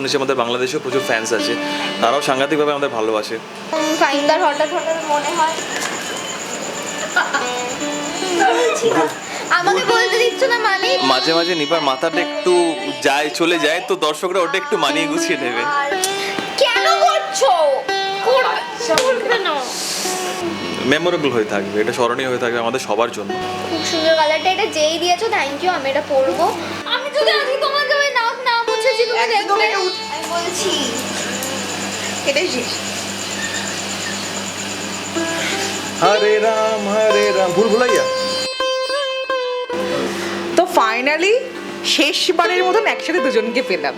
শুনেছি আমাদের বাংলাদেশেও প্রচুর ফ্যান্স আছে। তারাও সাংঘাতিকভাবে আমাদের ভালোবাসে। ফাইন্দার হঠাৎ হঠাৎ মনে হয়। আমাকে বলতে দিচ্ছ না মানে? মাঝে মাঝে নিপার মাথাটা একটু যায় চলে যায় তো দর্শকরা ওটা একটু মানিয়ে গুছিয়ে নেবে। কেন করছ? করবে করবে না। মেমোরেবল হয়ে থাকবে এটা স্মরণীয় হয়ে থাকবে আমাদের সবার জন্য। খুব সুন্দর কালারটা এটা যেই দিয়েছ থ্যাংক ইউ আমি এটা পরবো। আমি যদি আজকে তোমার তুমি একদম এটা আমি বলছি। এটাই শেষ। হরে রাম হরে রাম। ভুল ভুলাইয়া। তো ফাইনালি শেষবারের মতন একসাথে দুজনকে পেলাম।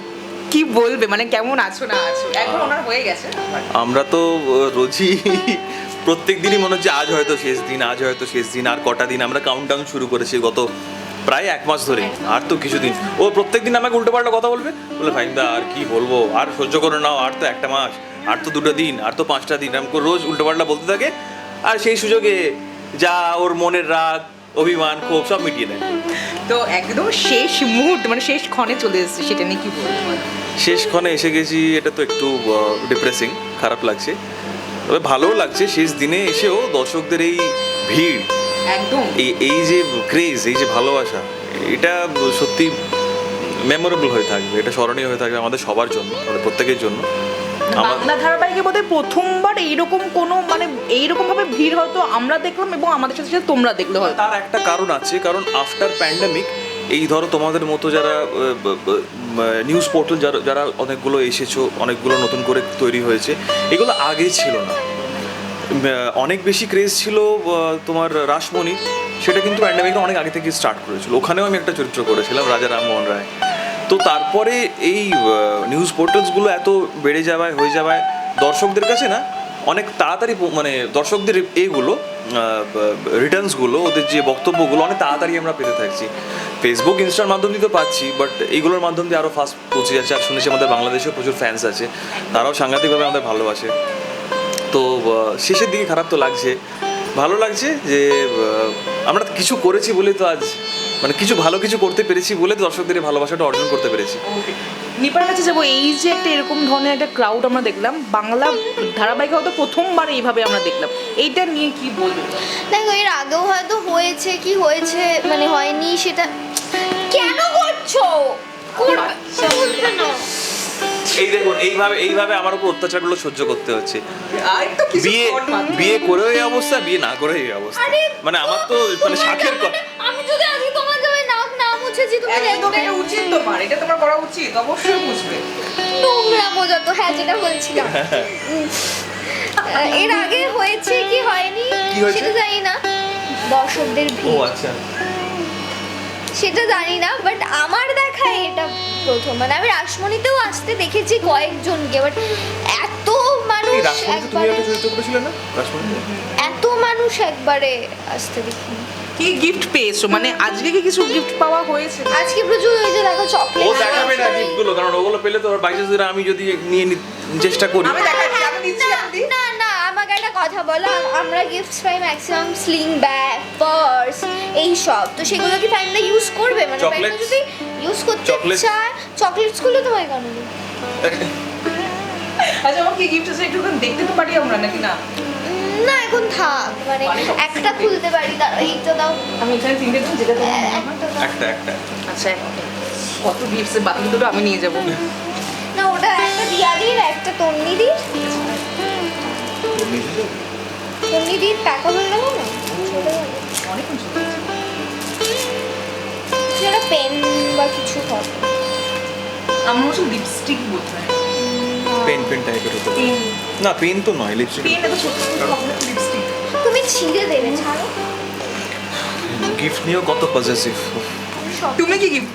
কি বলবে? মানে কেমন আছো না আছো? এখন ওনার হয়ে গেছে আমরা তো রোজই প্রত্যেক দিনই মনে হচ্ছে আজ হয়তো শেষ দিন আজ হয়তো শেষ দিন আর কটা দিন? আমরা কাউন্টডাউন শুরু করেছি গত প্রায় এক মাস ধরে আর তো কিছুদিন। ও প্রত্যেক দিন আমাকে উল্টো পাল্টা কথা বলবে। বলে ফাইন্দা আর কি বলব? আর সহ্য করে নাও আর তো একটা মাস আর তো দুটো দিন আর তো পাঁচটা দিন। এরকম রোজ উল্টো পাল্টা বলতে থাকে আর সেই সুযোগে যা ওর মনের রাগ অভিমান ক্ষোভ সব মিটিয়ে দেয়। তো একদম শেষ মুহূর্ত মানে শেষ ক্ষণে চলে এসেছে সেটা নিয়ে কি বলব? শেষক্ষণে এসে গেছি এটা তো একটু ডিপ্রেসিং খারাপ লাগছে। তবে ভালোও লাগছে শেষ দিনে এসেও দর্শকদের এই ভিড় একদম। এই যে ক্রেজ এই যে ভালোবাসা এটা সত্যি মেমোরেবল হয়ে থাকবে এটা স্মরণীয় হয়ে থাকবে আমাদের সবার জন্য আমাদের প্রত্যেকের জন্য। আমার বাংলা ধারাবাহিকে বোধহয় প্রথমবার এইরকম কোনো মানে এইরকম ভাবে ভিড় হয়তো আমরা দেখলাম এবং আমাদের সাথে সাথে তোমরা দেখলে হয়তো। তার একটা কারণ আছে কারণ আফটার প্যান্ডামিক এই ধরো তোমাদের মতো যারা নিউজ পোর্টাল যারা যারা অনেকগুলো এসেছ অনেকগুলো নতুন করে তৈরি হয়েছে এগুলো আগে ছিল না। অনেক বেশি ক্রেজ ছিল তোমার রাসমণি। সেটা কিন্তু প্যান্ডামিকটা অনেক আগে থেকে স্টার্ট করেছিল। ওখানেও আমি একটা চরিত্র করেছিলাম, রাজা রামমোহন রায়। তো তারপরে এই নিউজ পোর্টালসগুলো এত বেড়ে যাওয়ায়, হয়ে যাওয়ায়, দর্শকদের কাছে না, অনেক তাড়াতাড়ি মানে দর্শকদের এইগুলো রিটার্নসগুলো ওদের যে বক্তব্যগুলো, অনেক তাড়াতাড়ি আমরা পেতে থাকছি। ফেসবুক ইনস্টার মাধ্যম দিয়ে তো পাচ্ছি বাট এইগুলোর মাধ্যম দিয়ে আরও ফাস্ট পৌঁছে যাচ্ছে। আর শুনেছি আমাদের বাংলাদেশেও প্রচুর ফ্যান্স আছে। তারাও সাংঘাতিকভাবে আমাদের ভালোবাসে। তো শেষের দিকে খারাপ তো লাগছে। ভালো লাগছে যে আমরা কিছু করেছি বলেই তো আজ মানে কিছু ভালো কিছু করতে পেরেছি বলে তো দর্শকদের ভালোবাসাটা অর্জন করতে পেরেছি। নিপার কাছে যাব এই যে একটা এরকম ধরনের একটা ক্রাউড আমরা দেখলাম বাংলা ধারাবাহিক হয়তো প্রথমবার এইভাবে আমরা দেখলাম। এইটা নিয়ে কি বলবে দেখো এর আগেও হয়তো হয়েছে কি হয়েছে মানে হয়নি সেটা কেন করছ? করবে করবে না। এই দেখুন এইভাবে এইভাবে আমার উপর অত্যাচারগুলো সহ্য করতে হচ্ছে। তো বিয়ে বিয়ে করেও এই অবস্থা বিয়ে না করেও এই অবস্থা। মানে আমার তো মানে শাখের কথা আমি যদি আজকে তোমার জামে নাক না মুছেছি তুমি একদম দেখবে। এটা উচিত তোমার এটা তোমার করা উচিত অবশ্যই বুঝবে। নোংরা বোঝাতো হ্যাঁ যেটা বলছিলাম। এর আগে হয়েছে কি হয়নি? সেটা জানি না। দর্শকদের ও আচ্ছা। সেটা জানি না বাট আমার দেখা এটা প্রথম। মানে আমি রাসমণিতেও আসতে দেখেছি কয়েকজনকে বাট এত মানুষ একবারে এত মানুষ একবারে আসতে দেখি কি গিফট পেয়েছ? মানে আজকে কি কিছু গিফট পাওয়া হয়েছে? আজকে প্রচুর ওই যে দেখো ও দেখাবে না গিফটগুলো কারণ ওগুলো পেলে তো বাইশে দিনে আমি যদি নিয়ে চেষ্টা করি। আমি দেখাচ্ছি আমি দিচ্ছি আমি না কথা বলো আমরা গিফটস পাই ম্যাক্সিমাম স্লিং ব্যাগ পার্স এই সব তো সেগুলো কি ফাইনটা ইউজ করবে মানে Chocolates? যদি ইউজ করতে? চায় চকলেটসগুলো তোমায় কেন? আচ্ছা আমার কি গিফট আছে একটু দেখতে তো পারি আমরা নাকি না না এখন থাক মানে একটা। খুলতে পারি তার এইটা দাও আমি এখানে তিনটে দিন যেটা দাও। একটা একটা আচ্ছা কত গিফটস বাকি দুটো আমি নিয়ে যাব না ওটা একটা দিয়া দিন একটা তন্নি দিন দিন টাকা না? হলো। সেটা পেন বা কিছু হবে আমার মনে লিপস্টিক বোধ হয় পেন পেন টাইপের হতো না পেন তো নয় লিপস্টিক পেন এত ছোট লিপস্টিক তুমি ছিঁড়ে দেবে ছাড়ো। গিফট নিয়েও কত পজেসিভ তুমি কি গিফট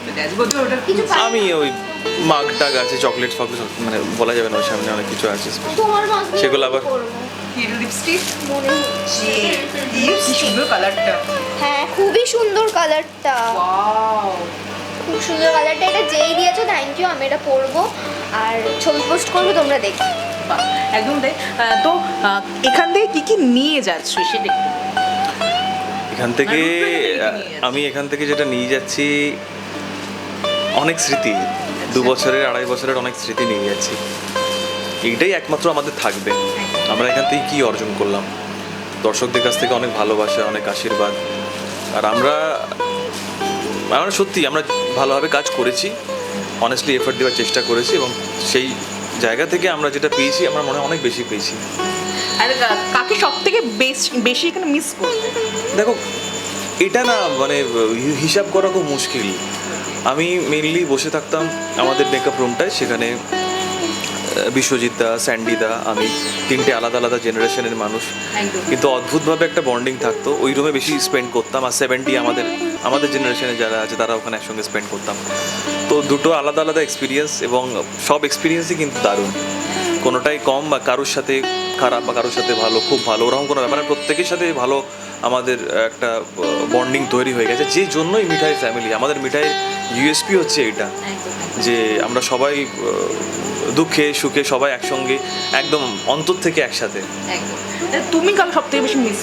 আমি ওই মাগ টাগ আছে চকলেট ফকলেট মানে বলা যাবে না ওর সামনে অনেক কিছু আছে। সেগুলো আবার- লিপস্টিক মনে হচ্ছে। কি সুন্দর কালারটা হ্যাঁ খুবই সুন্দর কালারটা ওয়াও খুব সুন্দর কালারটা এটা যেই দিয়েছ থ্যাংক ইউ আমি এটা পরবো। আর ছবি পোস্ট করব তোমরা দেখো বাহ, একদম তাই। তো এখান থেকে কি কি নিয়ে যাচ্ছ সেটা এখান থেকে যাচ্ছ? আমি এখান থেকে যেটা নিয়ে যাচ্ছি অনেক স্মৃতি। দু বছরের আড়াই বছরের অনেক স্মৃতি নিয়ে যাচ্ছি। এইটাই একমাত্র আমাদের থাকবে। আমরা এখান থেকে কী অর্জন করলাম? দর্শকদের কাছ থেকে অনেক ভালোবাসা অনেক আশীর্বাদ। আর আমরা আমরা সত্যি আমরা ভালোভাবে কাজ করেছি। অনেস্টলি এফোর্ট দেওয়ার চেষ্টা করেছি এবং সেই জায়গা থেকে আমরা যেটা পেয়েছি আমরা মনে হয় অনেক বেশি পেয়েছি। আর কাকে সব থেকে বেশি এখানে মিস করবে দেখো এটা না মানে হিসাব করা খুব মুশকিল। আমি মেনলি বসে থাকতাম আমাদের মেকআপ রুমটায় সেখানে বিশ্বজিৎ দা স্যান্ডি দা আমি তিনটে আলাদা আলাদা জেনারেশনের মানুষ। কিন্তু অদ্ভুতভাবে একটা বন্ডিং থাকতো। ওই রুমে বেশি স্পেন্ড করতাম। আর সেভেন্টি আমাদের আমাদের জেনারেশনে যারা আছে তারা ওখানে একসঙ্গে স্পেন্ড করতাম। তো দুটো আলাদা আলাদা এক্সপিরিয়েন্স এবং সব এক্সপিরিয়েন্সই কিন্তু দারুণ। কোনোটাই কম বা কারোর সাথে খারাপ বা কারোর সাথে ভালো খুব ভালো ওরকম কোনো ব্যাপার। প্রত্যেকের সাথে ভালো আমাদের একটা বন্ডিং তৈরি হয়ে গেছে। যে জন্যই মিঠাই ফ্যামিলি আমাদের মিঠাই ইউএসপি হচ্ছে এটা। যে আমরা সবাই দুঃখে সুখে সবাই একসঙ্গে একদম অন্তর থেকে একসাথে। তুমি কাল সব থেকে বেশি মিস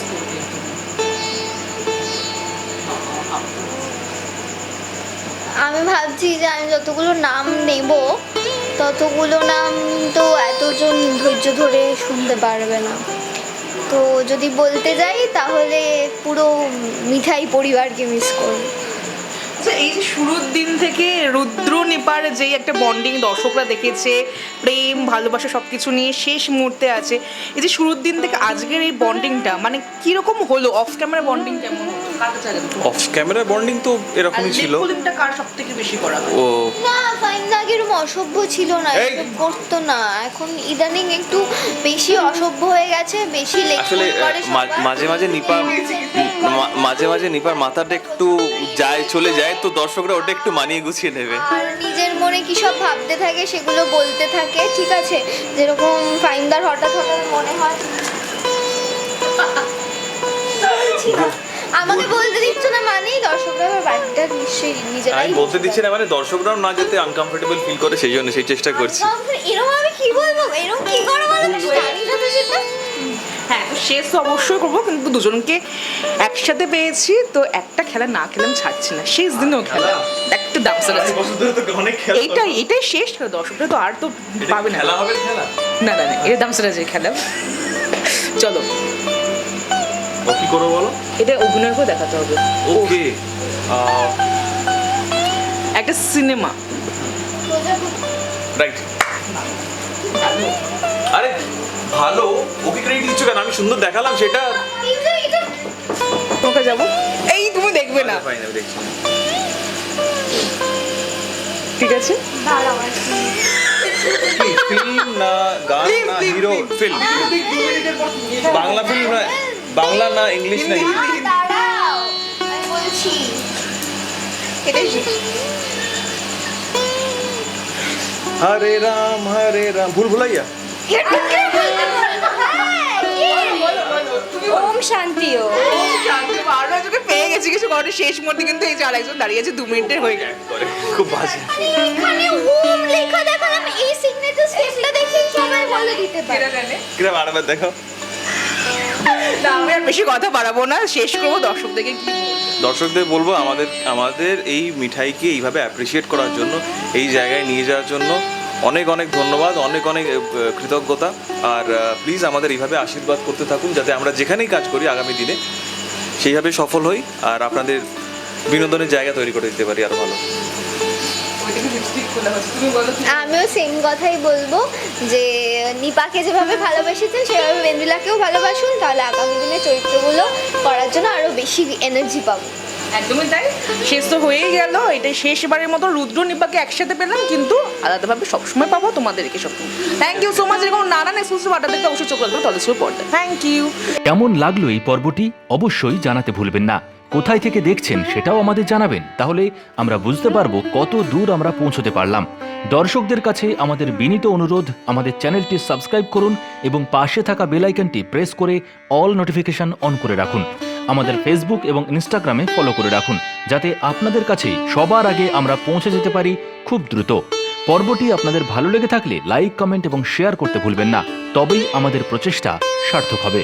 আমি ভাবছি যে আমি যতগুলো নাম নেব ততগুলো নাম তো এতজন ধৈর্য ধরে শুনতে পারবে না। তো যদি বলতে যাই তাহলে পুরো মিঠাই পরিবারকে মিস করব। আচ্ছা এই যে শুরুর দিন থেকে রুদ্র নিপার যেই একটা বন্ডিং দর্শকরা দেখেছে প্রেম ভালোবাসা সব কিছু নিয়ে শেষ মুহূর্তে আছে এই যে শুরুর দিন থেকে আজকের এই বন্ডিংটা মানে কীরকম হলো? অফ ক্যামেরা বন্ডিং কেমন অফ ক্যামেরা বন্ডিং তো এরকমই ছিল। কার সব থেকে বেশি করা ও। না আগে এরকম অসভ্য ছিল না! এসব করতো না। এখন ইদানিং একটু বেশি অসভ্য হয়ে গেছে বেশি আসলে লেকচার করে। মাঝে মাঝে নিপা মাঝে মাঝে নিপার মাথাটা একটু যায় চলে যায় তো দর্শকরা ওটা একটু মানিয়ে গুছিয়ে নেবে। আর নিজের মনে কি সব ভাবতে থাকে সেগুলো বলতে থাকে ঠিক আছে? যেরকম ফাইন্দার হঠাৎ হঠাৎ মনে হয়। আমাকে বলতে দিচ্ছ না মানেই দর্শকরা আমার বাড়িটা নিশ্চয়ই নিজেরাই আমি বলতে দিচ্ছি না মানে দর্শকরাও না যাতে আনকমফোর্টেবল ফিল করে সেই জন্য সেই চেষ্টা করছি। এরকম আমি কি বলব? এরকম কি করে বলো জানি না তো সেটা। হ্যাঁ তো শেষ তো অবশ্যই করব কিন্তু দুজনকে একসাথে পেয়েছি তো একটা খেলা না খেলে আমি ছাড়ছি না। শেষ দিনেও খেলা। একটা অনেক এইটাই এটাই শেষ খেলা দর্শকরা তো আর তো পাবে না। খেলা না না না এটা দামসার আছে খেলা। চলো। কি করব বলো? এটা অভিনয় করে দেখাতে হবে। ওকে। একটা সিনেমা। রাইট আরে ভালো ওকে দিচ্ছ কেন আমি সুন্দর দেখালাম সেটা। যাব? এই তুমি দেখবে না। ঠিক আছে দাঁড়াও আর কি। কি ফিল্ম না গান না হিরো ফিল্ম বাংলা ফিল্ম না বাংলা না ইংলিশ না হরে রাম হরে রাম। ভুল ভুলাইয়া? ওম শান্তি ও বারবার তোকে পেয়ে গেছি কিছু করে শেষ মুহূর্তে কিন্তু এই যে আরেকজন দাঁড়িয়ে আছে দু মিনিটের হয়ে গেছে খুব বাজে। আরে এখানে ওম লেখা দেখালাম এই সিগনেচার স্টেপটা দেখে সবাই বলে দিতে পারে। কিরম আরেকবার দেখো। না আমি আর বেশি কথা বাড়াবো না। শেষ করব দর্শকদেরকে কি দর্শকদের বলব আমাদের আমাদের এই মিঠাইকে এইভাবে অ্যাপ্রিসিয়েট করার জন্য এই জায়গায় নিয়ে যাওয়ার জন্য অনেক অনেক ধন্যবাদ, অনেক অনেক কৃতজ্ঞতা। আর প্লিজ আমাদের এইভাবে আশীর্বাদ করতে থাকুন যাতে আমরা যেখানেই কাজ করি আগামী দিনে সেইভাবে সফল হই আর আপনাদের বিনোদনের জায়গা তৈরি করে দিতে পারি আরও ভালো। আমিও সেম কথাই বলব যে, নিপাকে যেভাবে ভালোবেসেছেন, সেভাবে বেন্দিলাকেও ভালোবাসুন। তাহলে আগামী দিনে চরিত্রগুলো করার জন্য আরও বেশি এনার্জি পাবো। একদমই তাই। শেষ তো হয়েই গেল। এটাই শেষবারের মতো রুদ্র নিপাকে একসাথে পেলাম, কিন্তু আলাদাভাবে সবসময় পাবো তোমাদেরকে সব থ্যাংক ইউ সো মাচ এরকম নানান এক্সক্লুসিভ আড্ডা দেখতে অবশ্যই চোখ রাখবে টলিসুর পর্দা। থ্যাংক ইউ কেমন লাগল এই পর্বটি? অবশ্যই জানাতে ভুলবেন না। কোথায় থেকে দেখছেন সেটাও আমাদের জানাবেন। তাহলে আমরা বুঝতে পারব কত দূর আমরা পৌঁছতে পারলাম। দর্শকদের কাছে আমাদের বিনীত অনুরোধ, আমাদের চ্যানেলটি সাবস্ক্রাইব করুন এবং পাশে থাকা বেল আইকনটি প্রেস করে অল নোটিফিকেশন অন করে রাখুন। আমাদের ফেসবুক এবং ইনস্টাগ্রামে ফলো করে রাখুন, যাতে আপনাদের কাছে সবার আগে আমরা পৌঁছে যেতে পারি খুব দ্রুত। পর্বটি আপনাদের ভালো লেগে থাকলে লাইক কমেন্ট এবং শেয়ার করতে ভুলবেন না। তবেই আমাদের প্রচেষ্টা সার্থক হবে।